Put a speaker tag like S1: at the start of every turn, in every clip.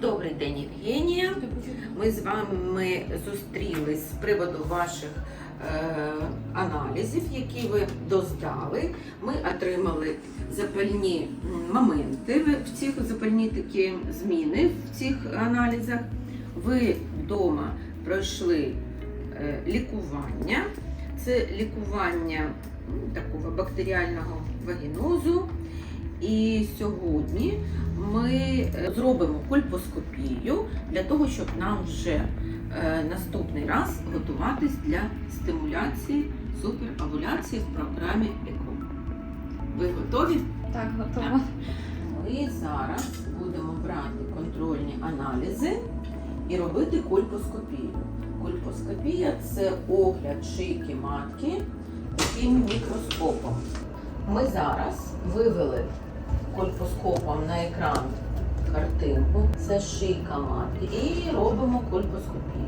S1: Добрий день, Євгенія. Ми з вами зустрілись з приводу ваших е, аналізів, які ви доздали. Ми отримали запальні моменти в- цих запальні такі зміни в цих аналізах. Ви вдома пройшли е, лікування. Це лікування такого бактеріального вагінозу. І сьогодні ми е, зробимо кольпоскопію для того, щоб нам вже е, наступний раз готуватись для стимуляції суперовуляції в програмі ЕКО. Ви готові?
S2: Так, готово.
S1: Ми зараз будемо брати контрольні аналізи і робити кольпоскопію. Кольпоскопія це огляд шийки матки таким мікроскопом. Ми зараз вивели кольпоскопом на екран картинку. Це шийка матки. І робимо кольпоскопію.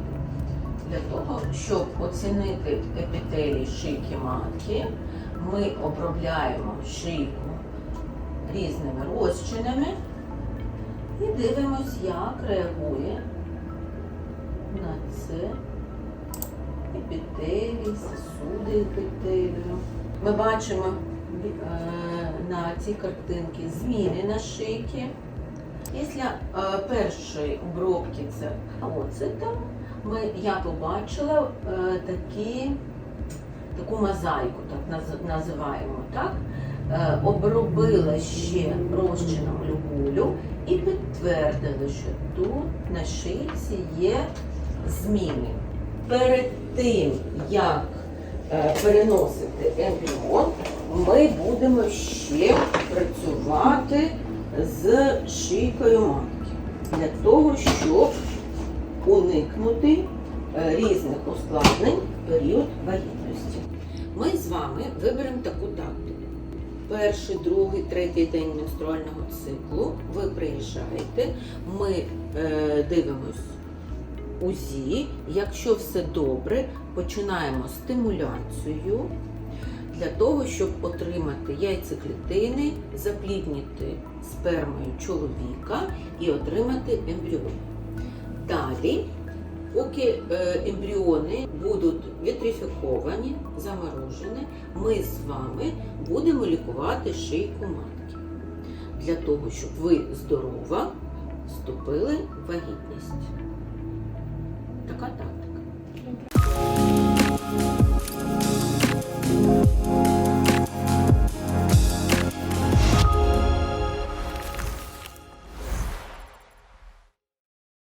S1: Для того, щоб оцінити епітелій шийки матки, ми обробляємо шийку різними розчинами і дивимось, як реагує на це епітелій, сосуди епітелію. Ми бачимо е, цій картинці зміни на шийці. Після е, першої обробки це оцетом, ми, я побачила е, такі, таку мозаїку, так називаємо так. Е, обробила ще розчином люгулю і підтвердили, що тут на шийці є зміни. Перед тим, як е, переносити ембріон, ми будемо ще працювати з шийкою матки для того, щоб уникнути е, різних ускладнень в період вагітності. Ми з вами виберемо таку тактику. Перший, другий, третій день менструального циклу ви приїжджаєте, ми е, дивимось УЗІ. Якщо все добре, починаємо стимуляцію для того, щоб отримати яйцеклітини, запліднити спермою чоловіка і отримати ембріон. Далі, поки е, ембріони будуть вітрифіковані, заморожені, ми з вами будемо лікувати шийку матки для того, щоб ви здорова вступили в вагітність. Така тактика.